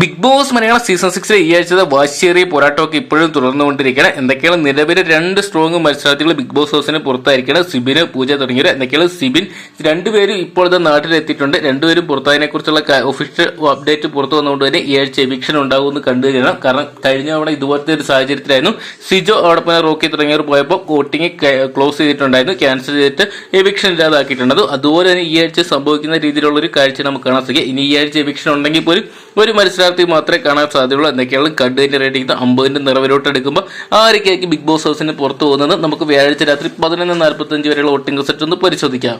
Big boss Malayalam season സിക്സിലെ ഈ ആഴ്ചത്തെ വാശിയേറിയ പോരാട്ടമൊക്കെ ഇപ്പോഴും തുടർന്നുകൊണ്ടിരിക്കുകയാണ്. എന്തൊക്കെയാണ് നിലവിലെ രണ്ട് സ്ട്രോങ് മത്സരാർത്ഥികൾ ബിഗ് ബോസ് ഹൗസിന് പുറത്തായിരിക്കുകയാണ്? സിബിന് പൂജ തുടങ്ങിയവർ എന്തൊക്കെയാണ് സിബിൻ? രണ്ടുപേരും ഇപ്പോഴത്തെ നാട്ടിലെത്തിയിട്ടുണ്ട്. രണ്ടുപേരും പുറത്തതിനെ കുറിച്ചുള്ള ഒഫീഷ്യൽ അപ്ഡേറ്റ് പുറത്തു വന്നുകൊണ്ട് തന്നെ ഈ ആഴ്ച എവിക്ഷൻ ഉണ്ടാകുമെന്ന് കണ്ടു കാരണം കഴിഞ്ഞ തവണ ഇതുപോലത്തെ ഒരു സാഹചര്യത്തിലായിരുന്നു. സിജോ അവിടെ റോക്കി തുടങ്ങിയവർ പോയപ്പോൾ വോട്ടിംഗ് ക്ലോസ് ചെയ്തിട്ടുണ്ടായിരുന്നു. ക്യാൻസൽ ചെയ്തിട്ട് എവിക്ഷൻ ഇല്ലാതാക്കിയിട്ടുണ്ട് അതുപോലെ തന്നെ ഈ ആഴ്ച സംഭവിക്കുന്ന രീതിയിലുള്ള ഒരു കാഴ്ച നമുക്ക് കാണാൻ സാധിക്കും. ഇനി ഈ ആഴ്ച എവിക്ഷൻ ഉണ്ടെങ്കിൽ പോലും ഒരു മത്സരാർത്ഥി മാത്രമേ കാണാൻ സാധ്യതയുള്ളൂ. എന്തൊക്കെയാണ് കണ്ടുതന്നെ റേറ്റിംഗ് അമ്പതിന്റെ നിറവിലോട്ട് എടുക്കുമ്പോൾ ആരൊക്കെയായിരിക്കും ബിഗ് ബോസ് ഹൗസിന് പുറത്തു പോകുന്നത്? നമുക്ക് വ്യാഴാഴ്ച രാത്രി പതിനൊന്ന് നാൽപ്പത്തഞ്ച് വരെയുള്ള വോട്ടിംഗ് സെറ്റ് ഒന്ന് പരിശോധിക്കാം.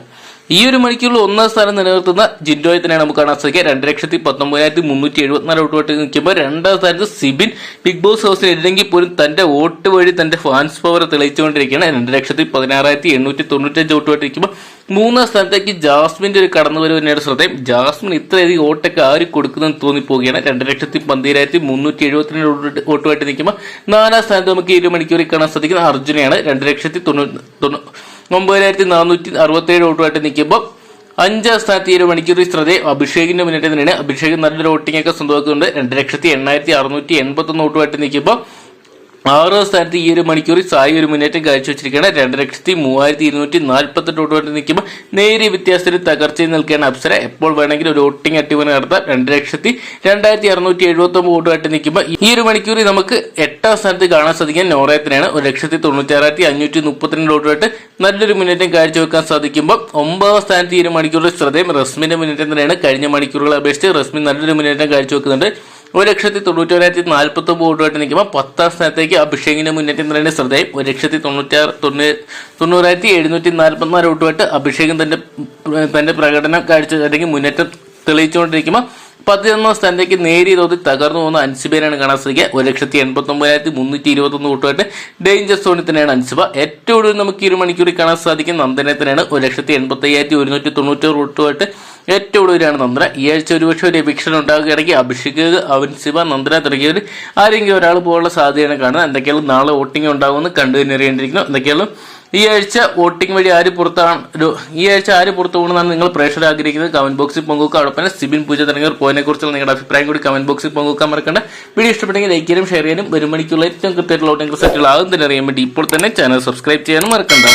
ഈ ഒരു മണിക്കുള്ള ഒന്നാം സ്ഥാനം നിലനിർത്തുന്ന ജിൻഡോയെ തന്നെയാണ് നമുക്ക് കാണാൻ സാധിക്കുക. രണ്ട് ലക്ഷത്തി പത്തൊമ്പതിനായിരത്തി മുന്നൂറ്റി എഴുപത്തിനാല് വോട്ട് നിൽക്കുമ്പോൾ രണ്ടാം സ്ഥാനത്ത് സിബിൻ ബിഗ് ബോസ് ഹൗസിൽ ഇല്ലെങ്കിൽ പോലും തന്റെ വോട്ട് വഴി തന്റെ ഫാൻസ് പവർ തെളിയിച്ചുകൊണ്ടിരിക്കുകയാണ്. രണ്ട് ലക്ഷത്തി പതിനാറായിരത്തി എണ്ണൂറ്റി തൊണ്ണൂറ്റഞ്ച് വോട്ട് നിൽക്കുമ്പോൾ മൂന്നാം സ്ഥാനത്തേക്ക് ജാസ്മിന്റെ ഒരു കടന്നുവരവ് തന്നെയാണ് ശ്രദ്ധയും. ജാസ്മിൻ ഇത്രയധികം വോട്ടൊക്കെ ആര് കൊടുക്കുന്നതെന്ന് തോന്നിപ്പോവുകയാണ്. രണ്ട് ലക്ഷത്തി പന്തിരായിരത്തി മുന്നൂറ്റി എഴുപത്തിരണ്ട് വോട്ടുമായിട്ട് നിൽക്കുമ്പോൾ നാലാം സ്ഥാനത്ത് നമുക്ക് ഇരു മണിക്കൂറിൽ കാണാൻ സാധിക്കുന്ന അർജുനയാണ്. രണ്ട് ലക്ഷത്തി ഒമ്പതിനായിരത്തി നാനൂറ്റി അറുപത്തേഴ് വോട്ടുമായിട്ട് നിൽക്കുമ്പോൾ അഞ്ചാം സ്ഥാനത്ത് ഒരു മണിക്കൂർ ശ്രദ്ധ അഭിഷേകിന്റെ മുന്നേറ്റം തന്നെയാണ്. അഭിഷേക് നല്ലൊരു വോട്ടിംഗ് ഒക്കെ സ്വന്തമാക്കുന്നുണ്ട്. രണ്ട് ലക്ഷത്തി എണ്ണായിരത്തി അറുന്നൂറ്റി എൺപത്തൊന്ന് വോട്ടുമായിട്ട് നിൽക്കുമ്പോൾ ആറാം സ്ഥാനത്ത് ഈ ഒരു മണിക്കൂറിൽ സായി ഒരു മുന്നേറ്റം കാഴ്ചവെച്ചിരിക്കുകയാണ് രണ്ട് ലക്ഷത്തി മൂവായിരത്തി ഇരുന്നൂറ്റി നാൽപ്പത്തെട്ട് വോട്ടുമായിട്ട് നിൽക്കുമ്പോൾ നേരിയ വ്യത്യാസത്തിൽ തകർച്ചയിൽ നിൽക്കുകയാണ് അപ്സര. എപ്പോൾ വേണമെങ്കിലും ഒരു വോട്ടിംഗ് അട്ടിമറി നടത്താം. രണ്ട് ലക്ഷത്തി രണ്ടായിരത്തി അറുന്നൂറ്റി എഴുപത്തി ഒമ്പത് വോട്ടുമായിട്ട് നിൽക്കുമ്പോൾ ഈ ഒരു മണിക്കൂറിൽ നമുക്ക് എട്ടാം സ്ഥാനത്ത് കാണാൻ സാധിക്കാൻ നോറയത്തിനാണ് ഒരു ലക്ഷത്തി തൊണ്ണൂറ്റാറായിരത്തി അഞ്ഞൂറ്റി മുപ്പത്തിരണ്ട് വോട്ടുമായിട്ട് നല്ലൊരു മുന്നേറ്റം കാഴ്ചവെക്കാൻ സാധിക്കുമ്പോൾ ഒമ്പതാം സ്ഥാനത്ത് ഈ ഒരു മണിക്കൂറിൽ ശ്രദ്ധയും റസ്മിന്റെ മുന്നേറ്റം തന്നെയാണ്. കഴിഞ്ഞ മണിക്കൂറുകളെ അപേക്ഷിച്ച് റസ്മിൻ നല്ലൊരു മുന്നേറ്റം കാഴ്ചവെക്കുന്നുണ്ട് ഒരു ലക്ഷത്തി തൊണ്ണൂറ്റോരായിരത്തി നാൽപ്പത്തി ഒമ്പത് വോട്ടുമായിട്ട് നിൽക്കുമ്പോൾ പത്താം സ്ഥാനത്തേക്ക് അഭിഷേകിന്റെ മുന്നേറ്റം തന്നെ ശ്രദ്ധയും ഒരു ലക്ഷത്തി തൊണ്ണൂറ്റാറ് തൊണ്ണൂ തൊണ്ണൂറായിരത്തി എഴുന്നൂറ്റി നാൽപ്പത്തിനാല് വോട്ടുമായിട്ട് അഭിഷേകൻ തന്റെ തന്റെ പ്രകടനം കാഴ്ച അല്ലെങ്കിൽ മുന്നേറ്റം തെളിയിച്ചുകൊണ്ടിരിക്കുമ്പോൾ പതിനൊന്നാം സ്ഥാനത്തേക്ക് നേരിയ തോതിൽ തകർന്നു പോകുന്ന അൻസിബേനാണ് കാണാൻ സാധിക്കുക. ഒരു ലക്ഷത്തി എൺപത്തി ഒമ്പതിനായിരത്തി മുന്നൂറ്റി ഇരുപത്തൊന്ന് വോട്ടുകാരുടെ ഡേഞ്ചർ സോണിൽ തന്നെയാണ് അൻസിബ. ഏറ്റവും കൂടുതൽ നമുക്ക് ഈ ഒരു മണിക്കൂറിൽ കാണാൻ സാധിക്കും നന്ദനെ തന്നെയാണ് ഒരു ലക്ഷത്തി എൺപത്തി അയ്യായിരത്തി ഒരുന്നൂറ്റി തൊണ്ണൂറ്റോറ് വോട്ടുകാരുടെ ഏറ്റവും കൂടുതലാണ് നന്ദന. ഈ ആഴ്ച ഒരുപക്ഷെ ഒരു എവിക്ഷൻ ഉണ്ടാകുകയാണെങ്കിൽ അഭിഷേക് അവൻസിബ നന്ദന തുടങ്ങിയവർ ആരെങ്കിലും ഒരാൾ പോകാനുള്ള സാധ്യതയാണ് കാണുന്നത്. എന്തൊക്കെയാണ് നാളെ വോട്ടിംഗ് ഉണ്ടാകുമെന്ന് കണ്ടു തന്നെ അറിയേണ്ടിയിരിക്കുന്നു എന്തൊക്കെയാണ് ഈ ആഴ്ച വോട്ടിംഗ് വഴി ആര് പുറത്താണ്? ഈ ആഴ്ച ആര് പുറത്തു പോകണമെന്നാണ് നിങ്ങൾ പ്രേക്ഷകർ ആഗ്രഹിക്കുന്നത്? കമന്റ് ബോക്സിൽ പങ്കുവെക്കുക. അതോടൊപ്പം സിബിൻ പൂജ തുടങ്ങിയവർ പോയതിനെ കുറിച്ചുള്ള നിങ്ങളുടെ അഭിപ്രായം കൂടി കമന്റ് ബോക്സിൽ പങ്കുവെക്കാൻ മറക്കണ്ട. വീഡിയോ ഇഷ്ടപ്പെട്ടെങ്കിൽ ലൈക്ക് ചെയ്യാനും ഷെയർ ചെയ്യാനും ഒരു മണിക്കുള്ള ഏറ്റവും കൃത്യമായിട്ടുള്ള വോട്ടിംഗ് റിസൾട്ടുകൾ ആകും തന്നെ അറിയാൻ വേണ്ടി ഇപ്പോൾ തന്നെ ചാനൽ സബ്സ്ക്രൈബ് ചെയ്യാനും മറക്കണ്ട.